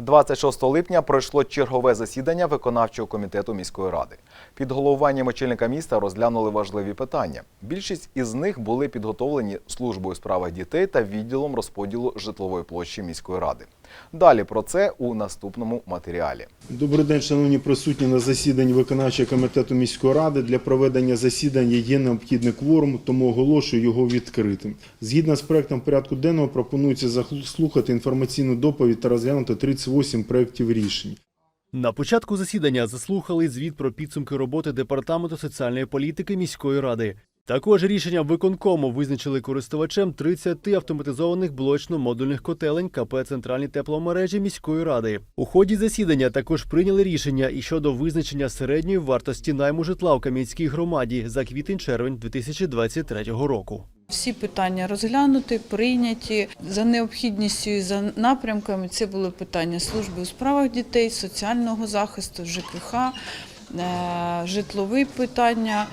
26 липня пройшло чергове засідання виконавчого комітету міської ради. Під головуванням очільника міста розглянули важливі питання. Більшість із них були підготовлені службою у справах дітей та відділом розподілу житлової площі міської ради. Далі про це у наступному матеріалі. Добрий день, шановні присутні на засіданні виконавчого комітету міської ради. Для проведення засідання є необхідний кворум, тому оголошую його відкритим. Згідно з проектом порядку денного пропонується заслухати інформаційну доповідь та розглянути 38 проєктів рішень. На початку засідання заслухали звіт про підсумки роботи департаменту соціальної політики міської ради. Також рішенням виконкому визначили користувачем 30 автоматизованих блочно-модульних котелень КП Центральні тепломережі міської ради. У ході засідання також прийняли рішення і щодо визначення середньої вартості найму житла в Кам'янській громаді за квітень-червень 2023 року. Всі питання розглянуті, прийняті за необхідністю і за напрямками. Це були питання служби у справах дітей, соціального захисту, ЖКХ, е, житлові питання.